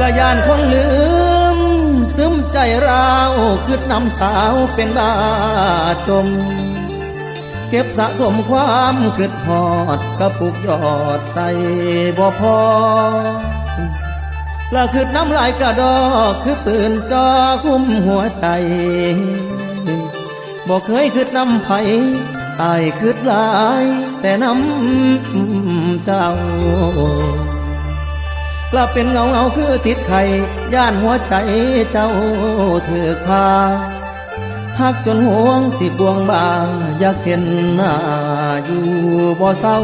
ละยานคนลืม ซึมใจราวคืดนำสาวเป็นบาจม เก็บสะสมความกึดหอดกระปุกยอดใส่บ่พอละคือน้ำลายกระดอกคือปืนจอคุ้มหัวใจบอกเคยคืดน้ำไผ่อายคืดลาย แต่น้ำเจ้า กลับเป็นเงาเงาคือติดไข่ย่านหัวใจเจ้าเถือกพาหักจนห่วงสิบวงบางอยากเห็นหน้าอยู่บ่เศร้า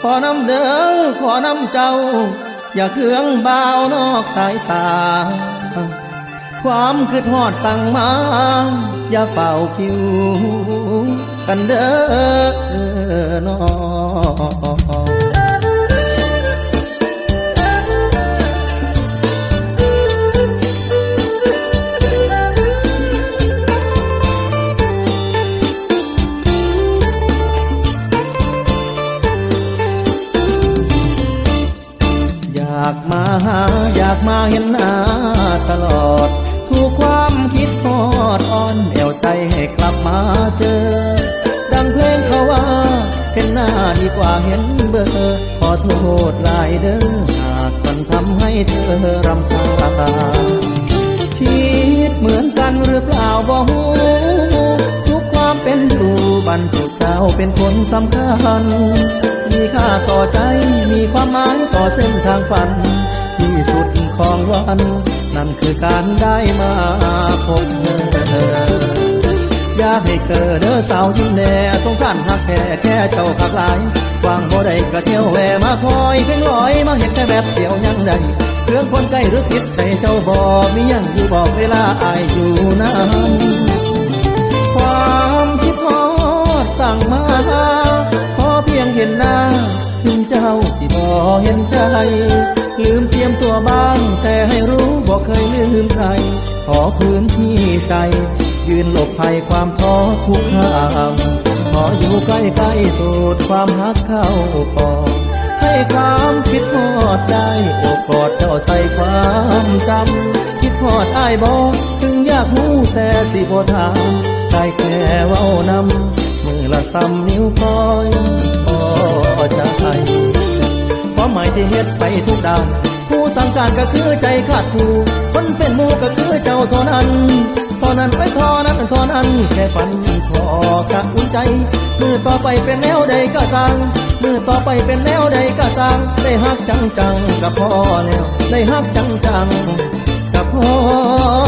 ขอนำเด้อขอนำเจ้า อย่าเครื่องบ่าวนอกสายตา ความคือทอดสั่งมา อย่าเฝ้าคิว กันเด้อนอ มาเห็นหน้าตลอดทุกความคิดทอดอ่อนแอวใจให้กลับมาเจอ ดังเพลงเขาว่า เห็นหน้าดีกว่าเห็นเบอร์ขอโทษหลายเด้อหากมันทำให้เธอรำคาญคิดเหมือนกันหรือเปล่าบ่ฮู้ทุกความเป็นอยู่บรรจุเจ้าเป็นคนสำคัญมีค่าต่อใจมีความหมายต่อเส้นทางฝันที่สุด ของวัน นั่นคือการได้มาพบเธอ อยากให้เกิดเด้อสาวยิ้มแน่สงสารหักแค่แค่เจ้าขักหลายวางบ่ได้ก็เที่ยวแหวมาคอยเพ่งลอยมาเห็นแต่แบบเดียวยังได้เครื่องคนใกล้หรือผิดใจเจ้าบอกมียังอยู่บอกเวลาอายอยู่นั้นความคิดฮอดสั่งมาขอเพียงเห็นหน้าถึงเจ้าสิบ่เห็นใจ ลืมเตรียมตัวบ้าง แต่ให้รู้บอกเคยลืมใคร ขอพื้นที่ใจ ยืนหลบภัยความท้อทุกข้ามขออยู่ใกล้ๆสูดความฮักเข้าปอดให้ความคิดฮอดได้โอบกอดเจ้าใส่ความจำคิดฮอดอ้ายบอกถึงอยากรู้แต่สิบ่ถามได้แค่เว้านำมือละซ้ำนิ้วคอยพอใจ ความหมายที่เฮ็ดไปทุกด้านผู้สั่งการก็คือใจขาดผู้คนเป็นหมู่ก็คือเจ้าเท่านั้นเท่านั้นไว้เท่านั้นเท่านั้นแค่ฝันพอกะอุ่นใจมือต่อไปเป็นแนวใดก็สั่งมือต่อไปเป็นแนวใดก็สั่งได้ฮักจังจังกับพ่อแล้วได้ฮักจังจังกับพ่อ